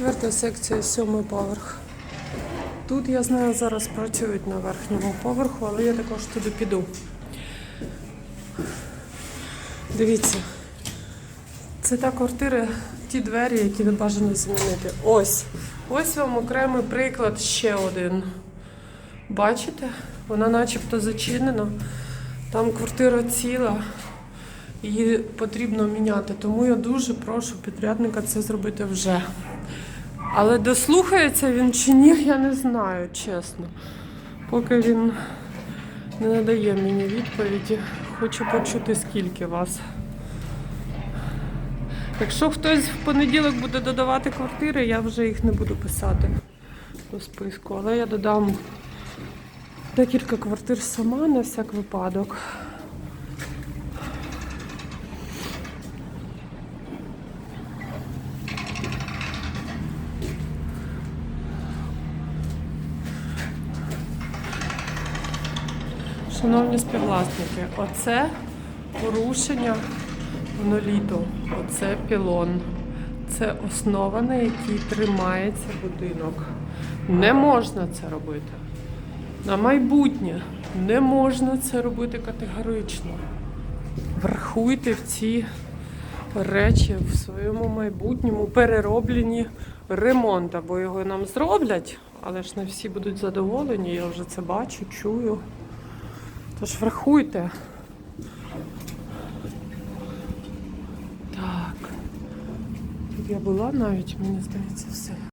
Четверта секція, сьомий поверх. Тут, я знаю, зараз працюють на верхньому поверху, але я також туди піду. Дивіться, це та квартира, ті двері, які не бажано змінити. Ось. Ось вам окремий приклад ще один. Бачите? Вона начебто зачинена. Там квартира ціла. Її потрібно міняти. Тому я дуже прошу підрядника це зробити вже. Але дослухається він чи ні, я не знаю, чесно. Поки він не надає мені відповіді, хочу почути, скільки вас. Якщо хтось в понеділок буде додавати квартири, я вже їх не буду писати до списку, але я додам декілька квартир сама на всяк випадок. Шановні співвласники, оце порушення моноліту, оце пілон. Це основа, на якій тримається будинок. Не можна це робити. На майбутнє не можна це робити категорично. Врахуйте в ці речі в своєму майбутньому перероблені ремонт, або його нам зроблять, але ж не всі будуть задоволені, я вже це бачу, чую. Тож врахуйте. Так. Тут я була навіть, мені здається, все.